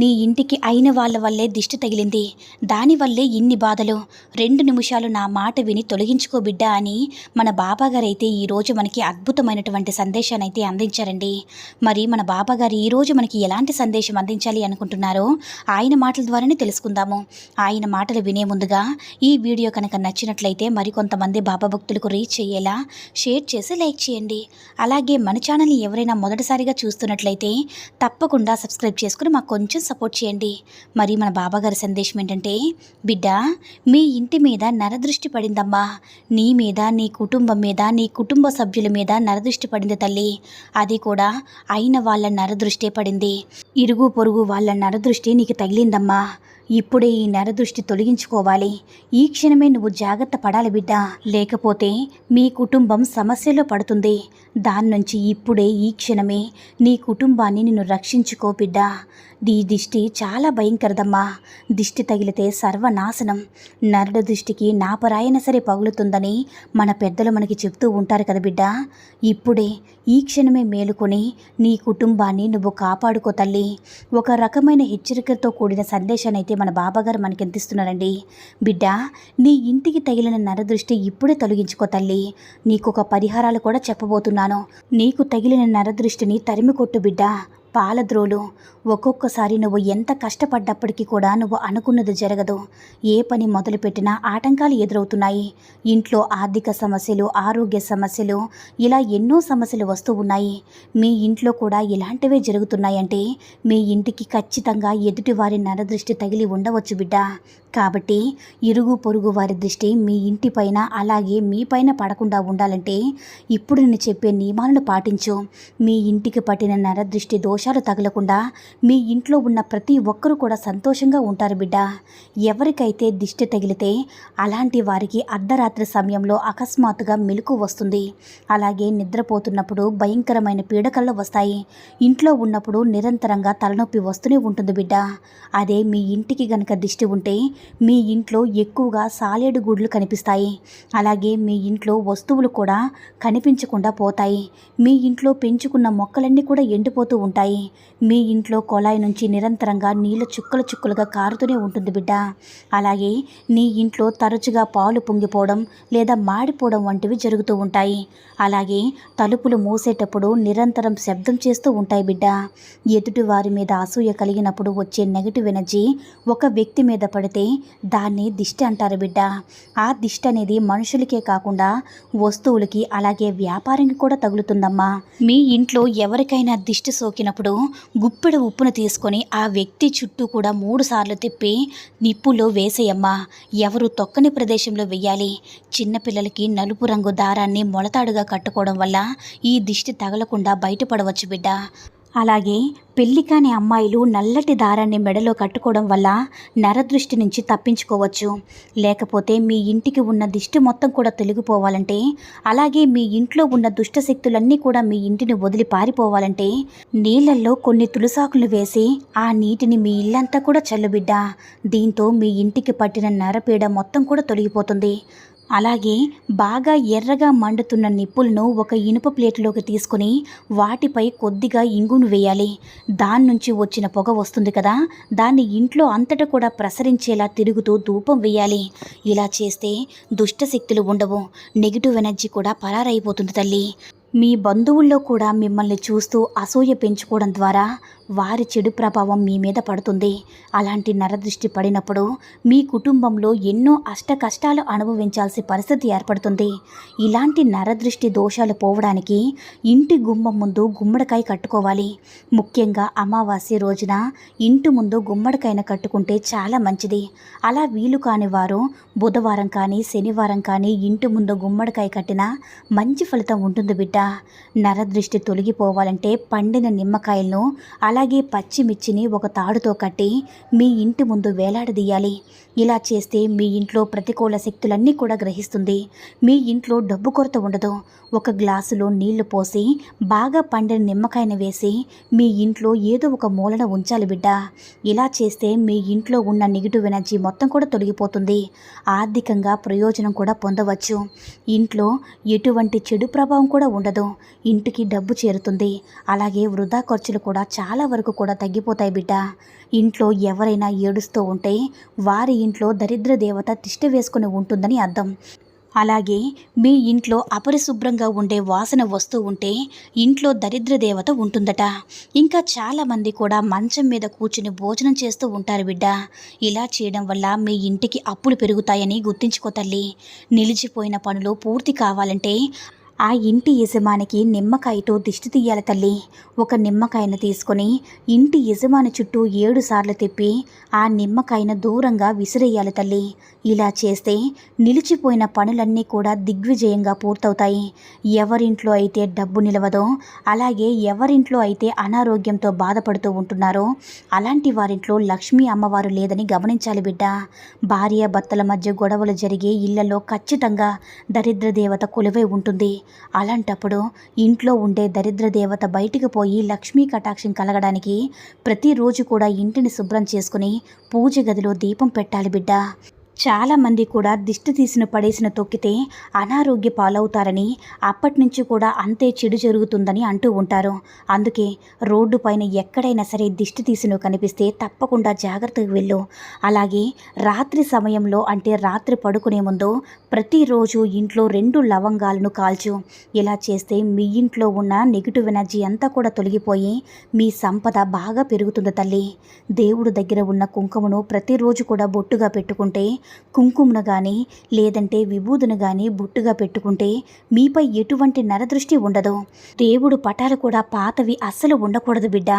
నీ ఇంటికి అయిన వాళ్ళ వల్లే దిష్టి తగిలింది. దానివల్లే ఇన్ని బాధలు. రెండు నిమిషాలు నా మాట విని తొలగించుకో బిడ్డ అని మన బాబాగారైతే ఈరోజు మనకి అద్భుతమైనటువంటి సందేశాన్ని అయితే అందించారండి. మరి మన బాబాగారు ఈరోజు మనకి ఎలాంటి సందేశం అందించాలి అనుకుంటున్నారో ఆయన మాటల ద్వారానే తెలుసుకుందాము. ఆయన మాటలు వినే ముందుగా ఈ వీడియో కనుక నచ్చినట్లయితే మరికొంతమంది బాబా భక్తులకు రీచ్ అయ్యేలా షేర్ చేసి లైక్ చేయండి. అలాగే మన ఛానల్ని ఎవరైనా మొదటిసారిగా చూస్తున్నట్లయితే తప్పకుండా సబ్స్క్రైబ్ చేసుకుని మాకు కొంచెం సపోర్ట్ చేయండి. మరి మన బాబాగారి సందేశం ఏంటంటే బిడ్డ మీ ఇంటి మీద నరదృష్టి పడిందమ్మా. నీ మీద నీ కుటుంబం మీద నీ కుటుంబ సభ్యుల మీద నరదృష్టి పడింది తల్లి. అది కూడా అయిన వాళ్ళ నరదృష్టి పడింది. ఇరుగు పొరుగు వాళ్ళ నరదృష్టి నీకు తగిలిందమ్మా. ఇప్పుడే ఈ నరదృష్టి తొలగించుకోవాలి. ఈ క్షణమే నువ్వు జాగ్రత్త పడాలి బిడ్డ. లేకపోతే మీ కుటుంబం సమస్యలో పడుతుంది. దాని నుంచి ఇప్పుడే ఈ క్షణమే నీ కుటుంబాన్ని నిన్ను రక్షించుకో బిడ్డ. ఈ దిష్టి చాలా భయంకరదమ్మా. దిష్టి తగిలితే సర్వనాశనం. నరుడు దృష్టికి నాపరాయన సరే పగులుతుందని మన పెద్దలు మనకి చెప్తూ ఉంటారు కదా బిడ్డ. ఇప్పుడే ఈ క్షణమే మేలుకొని నీ కుటుంబాన్ని నువ్వు కాపాడుకో తల్లి. ఒక రకమైన హెచ్చరికతో కూడిన సందేశాన్ని అయితే మన బాబాగారు మనకి అందిస్తున్నారండి బిడ్డ నీ ఇంటికి తగిలిన నరదృష్టి ఇప్పుడే తొలగించుకో తల్లి. నీకు ఒక పరిహారాలు కూడా చెప్పబోతున్నాను. నీకు తగిలిన నరదృష్టిని తరిమి కొట్టు బిడ్డ. పాలద్రోలు. ఒక్కొక్కసారి నువ్వు ఎంత కష్టపడ్డప్పటికీ కూడా నువ్వు అనుకున్నది జరగదు. ఏ పని మొదలుపెట్టినా ఆటంకాలు ఎదురవుతున్నాయి. ఇంట్లో ఆర్థిక సమస్యలు ఆరోగ్య సమస్యలు ఇలా ఎన్నో సమస్యలు వస్తూ ఉన్నాయి. మీ ఇంట్లో కూడా ఇలాంటివే జరుగుతున్నాయంటే మీ ఇంటికి ఖచ్చితంగా ఎదుటివారి నరదృష్టి తగిలి ఉండవచ్చు బిడ్డ. కాబట్టి ఇరుగు పొరుగు వారి దృష్టి మీ ఇంటిపైన అలాగే మీ పైన పడకుండా ఉండాలంటే ఇప్పుడు నేను చెప్పే నియమాలను పాటించు. మీ ఇంటికి పట్టిన నరదృష్టి దోషాలు తగలకుండా మీ ఇంట్లో ఉన్న ప్రతి ఒక్కరూ కూడా సంతోషంగా ఉంటారు బిడ్డ. ఎవరికైతే దిష్టి తగిలితే అలాంటి వారికి అర్ధరాత్రి సమయంలో అకస్మాత్తుగా మెలకు వస్తుంది. అలాగే నిద్రపోతున్నప్పుడు భయంకరమైన పీడకల్లో వస్తాయి. ఇంట్లో ఉన్నప్పుడు నిరంతరంగా తలనొప్పి వస్తూనే ఉంటుంది బిడ్డ. అదే మీ ఇంటికి గనక దిష్టి ఉంటే మీ ఇంట్లో ఎక్కువగా సాలేడు గుడ్లు కనిపిస్తాయి. అలాగే మీ ఇంట్లో వస్తువులు కూడా కనిపించకుండా పోతాయి. మీ ఇంట్లో పెంచుకున్న మొక్కలన్నీ కూడా ఎండిపోతూ ఉంటాయి. మీ ఇంట్లో కొళాయి నుంచి నిరంతరంగా నీళ్ళ చుక్కలు చుక్కలుగా కారుతూనే ఉంటుంది బిడ్డ. అలాగే నీ ఇంట్లో తరచుగా పాలు పొంగిపోవడం లేదా మాడిపోవడం వంటివి జరుగుతూ ఉంటాయి. అలాగే తలుపులు మూసేటప్పుడు నిరంతరం శబ్దం చేస్తూ ఉంటాయి బిడ్డ. ఎదుటి వారి మీద అసూయ కలిగినప్పుడు వచ్చే నెగిటివ్ ఎనర్జీ ఒక వ్యక్తి మీద పడితే దాన్ని దిష్టి అంటారు బిడ్డ. ఆ దిష్టి అనేది మనుషులకే కాకుండా వస్తువులకి అలాగే వ్యాపారానికి కూడా తగులుతుందమ్మా. మీ ఇంట్లో ఎవరికైనా దిష్టి సోకినప్పుడు గుప్పెడ ఉప్పును తీసుకొని ఆ వ్యక్తి చుట్టూ కూడా మూడు సార్లు తిప్పి నిప్పులో వేసేయమ్మా ఎవరు తొక్కని ప్రదేశంలో వెయ్యాలి? చిన్నపిల్లలకి నలుపు రంగు దారాన్ని మొలతాడుగా కట్టుకోవడం వల్ల ఈ దిష్టి తగలకుండా బయటపడవచ్చు బిడ్డ. అలాగే పెళ్ళి కాని అమ్మాయిలు నల్లటి దారాన్ని మెడలో కట్టుకోవడం వల్ల నరదృష్టి నుంచి తప్పించుకోవచ్చు. లేకపోతే మీ ఇంటికి ఉన్న దిష్టి మొత్తం కూడా తొలగిపోవాలంటే అలాగే మీ ఇంట్లో ఉన్న దుష్ట శక్తులన్నీ కూడా మీ ఇంటిని వదిలి పారిపోవాలంటే నీళ్ళల్లో కొన్ని తులసాకులు వేసి ఆ నీటిని మీ ఇల్లంతా కూడా చల్లుబిడ్డ. దీంతో మీ ఇంటికి పట్టిన నరపీడ మొత్తం కూడా తొలగిపోతుంది. అలాగే బాగా ఎర్రగా మండుతున్న నిప్పులను ఒక ఇనుప ప్లేట్లోకి తీసుకుని వాటిపై కొద్దిగా ఇంగును వేయాలి. దాని నుంచి వచ్చిన పొగ వస్తుంది కదా దాన్ని ఇంట్లో అంతటా కూడా ప్రసరించేలా తిరుగుతూ ధూపం వేయాలి. ఇలా చేస్తే దుష్ట శక్తులు ఉండవు నెగిటివ్ ఎనర్జీ కూడా పరారైపోతుంది తల్లి. మీ బంధువుల్లో కూడా మిమ్మల్ని చూస్తూ అసూయ పెంచుకోవడం ద్వారా వారి చెడు ప్రభావం మీ మీద పడుతుంది. అలాంటి నరదృష్టి పడినప్పుడు మీ కుటుంబంలో ఎన్నో అష్ట కష్టాలు అనుభవించాల్సి పరిస్థితి ఏర్పడుతుంది. ఇలాంటి నరదృష్టి దోషాలు పోవడానికి ఇంటి గుమ్మం ముందు గుమ్మడికాయ కట్టుకోవాలి. ముఖ్యంగా అమావాస్య రోజున ఇంటి ముందు గుమ్మడికాయను కట్టుకుంటే చాలా మంచిది. అలా వీలు కాని వారు బుధవారం కానీ శనివారం కానీ ఇంటి ముందు గుమ్మడికాయ కట్టినా మంచి ఫలితం ఉంటుంది బిడ్డ. నరదృష్టి తొలగిపోవాలంటే పండిన నిమ్మకాయలను అలాగే పచ్చిమిర్చిని ఒక తాడుతో కట్టి మీ ఇంటి ముందు వేలాడదీయాలి. ఇలా చేస్తే మీ ఇంట్లో ప్రతికూల శక్తులన్నీ కూడా గ్రహిస్తుంది. మీ ఇంట్లో డబ్బు కొరత ఉండదు. ఒక గ్లాసులో నీళ్ళు పోసి బాగా పండిన నిమ్మకాయను వేసి మీ ఇంట్లో ఏదో ఒక మూలన ఉంచాలి బిడ్డ. ఇలా చేస్తే మీ ఇంట్లో ఉన్న నెగిటివ్ ఎనర్జీ మొత్తం కూడా తొలగిపోతుంది. ఆర్థికంగా ప్రయోజనం కూడా పొందవచ్చు. ఇంట్లో ఎటువంటి చెడు ప్రభావం కూడా ఉండదు. ఇంటికి డబ్బు చేరుతుంది. అలాగే వృధా ఖర్చులు కూడా చాలా వరకు కూడా తగ్గిపోతాయి బిడ్డ. ఇంట్లో ఎవరైనా ఏడుస్తూ ఉంటే వారి ఇంట్లో దరిద్ర దేవత తిష్ట వేసుకుని ఉంటుందని అర్థం. అలాగే మీ ఇంట్లో అపరిశుభ్రంగా ఉండే వాసన వస్తూ ఉంటే ఇంట్లో దరిద్ర దేవత ఉంటుందట. ఇంకా చాలామంది కూడా మంచం మీద కూర్చుని భోజనం చేస్తూ ఉంటారు బిడ్డ. ఇలా చేయడం వల్ల మీ ఇంటికి అప్పులు పెరుగుతాయని గుర్తించుకో తల్లి. నిలిచిపోయిన పనులు పూర్తి కావాలంటే ఆ ఇంటి యజమానికి నిమ్మకాయతో దిష్టి తీయాలి తల్లి. ఒక నిమ్మకాయను తీసుకొని ఇంటి యజమాని చుట్టూ ఏడు సార్లు తిప్పి ఆ నిమ్మకాయను దూరంగా విసిరేయాలి తల్లి. ఇలా చేస్తే నిలిచిపోయిన పనులన్నీ కూడా దిగ్విజయంగా పూర్తవుతాయి. ఎవరింట్లో అయితే డబ్బు నిలవదో అలాగే ఎవరింట్లో అయితే అనారోగ్యంతో బాధపడుతూ ఉంటున్నారో అలాంటి వారింట్లో లక్ష్మీ అమ్మవారు లేదని గమనించాలి బిడ్డ. భార్య భర్తల మధ్య గొడవలు జరిగే ఇళ్ళలో ఖచ్చితంగా దరిద్ర దేవత కొలువై ఉంటుంది. అలాంటప్పుడు ఇంట్లో ఉండే దరిద్ర దేవత బయటికి పోయి లక్ష్మీ కటాక్షం కలగడానికి ప్రతిరోజు కూడా ఇంటిని శుభ్రం చేసుకుని పూజ గదిలో దీపం పెట్టాలి బిడ్డ. చాలామంది కూడా దిష్టి తీసిన పడేసిన తొక్కితే అనారోగ్య పాలవుతారని అప్పటి నుంచి కూడా అంతే చెడు జరుగుతుందని అంటూ ఉంటారు. అందుకే రోడ్డు పైన ఎక్కడైనా సరే దిష్టి తీసిన కనిపిస్తే తప్పకుండా జాగ్రత్తగా వెళ్ళు. అలాగే రాత్రి సమయంలో అంటే రాత్రి పడుకునే ముందు ప్రతిరోజు ఇంట్లో రెండు లవంగాలను కాల్చు. ఇలా చేస్తే మీ ఇంట్లో ఉన్న నెగిటివ్ ఎనర్జీ అంతా కూడా తొలగిపోయి మీ సంపద బాగా పెరుగుతుంది తల్లి. దేవుడు దగ్గర ఉన్న కుంకుమను ప్రతిరోజు కూడా బొట్టుగా పెట్టుకుంటే కుంకుమను కానీ లేదంటే విభూదును కానీ బొట్టుగా పెట్టుకుంటే మీపై ఎటువంటి నరదృష్టి ఉండదు. దేవుడు పటాలు కూడా పాతవి అస్సలు ఉండకూడదు బిడ్డ.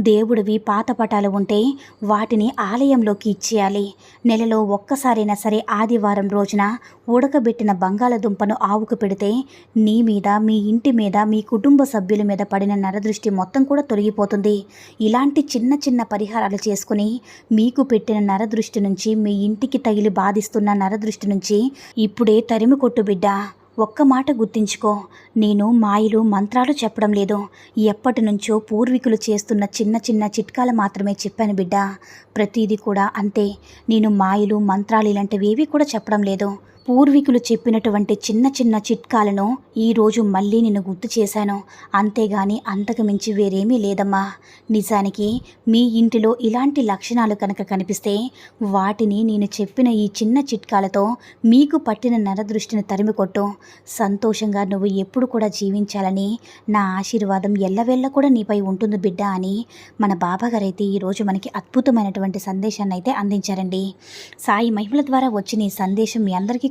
దేవుడివి పాత పటాలు ఉంటే వాటిని ఆలయంలోకి ఇచ్చేయాలి. నెలలో ఒక్కసారైనా సరే ఆదివారం రోజున ఉడకబెట్టిన బంగాళదుంపను ఆవుకు పెడితే నీ మీద మీ ఇంటి మీద మీ కుటుంబ సభ్యుల మీద పడిన నరదృష్టి మొత్తం కూడా తొలగిపోతుంది. ఇలాంటి చిన్న చిన్న పరిహారాలు చేసుకుని మీకు పెట్టిన నరదృష్టి నుంచి మీ ఇంటికి తగిలి బాధిస్తున్న నరదృష్టి నుంచి ఇప్పుడే తరిమి కొట్టు బిడ్డ. ఒక్క మాట గుర్తించుకో. నేను మాయలు మంత్రాలు చెప్పడం లేదు. ఎప్పటి నుంచో పూర్వీకులు చేస్తున్న చిన్న చిన్న చిట్కాలు మాత్రమే చెప్పాను బిడ్డ. ప్రతిదీ కూడా అంతే. నేను మాయలు మంత్రాలు ఇలాంటివి ఏవి కూడా చెప్పడం లేదు. పూర్వీకులు చెప్పినటువంటి చిన్న చిన్న చిట్కాలను ఈరోజు మళ్ళీ నేను గుర్తు చేశాను. అంతేగాని అంతకు మించి వేరేమీ లేదమ్మా. నిజానికి మీ ఇంటిలో ఇలాంటి లక్షణాలు కనుక కనిపిస్తే వాటిని నేను చెప్పిన ఈ చిన్న చిట్కాలతో మీకు పట్టిన నరదృష్టిని తరిమికొట్టు సంతోషంగా నువ్వు ఎప్పుడు కూడా జీవించాలని నా ఆశీర్వాదం ఎల్లవేళ్ళ కూడా నీపై ఉంటుంది బిడ్డ అని మన బాబాగారైతే ఈరోజు మనకి అద్భుతమైనటువంటి సందేశాన్ని అయితే అందించారండి. సాయి మహిమల ద్వారా వచ్చిన ఈ సందేశం మీ అందరికీ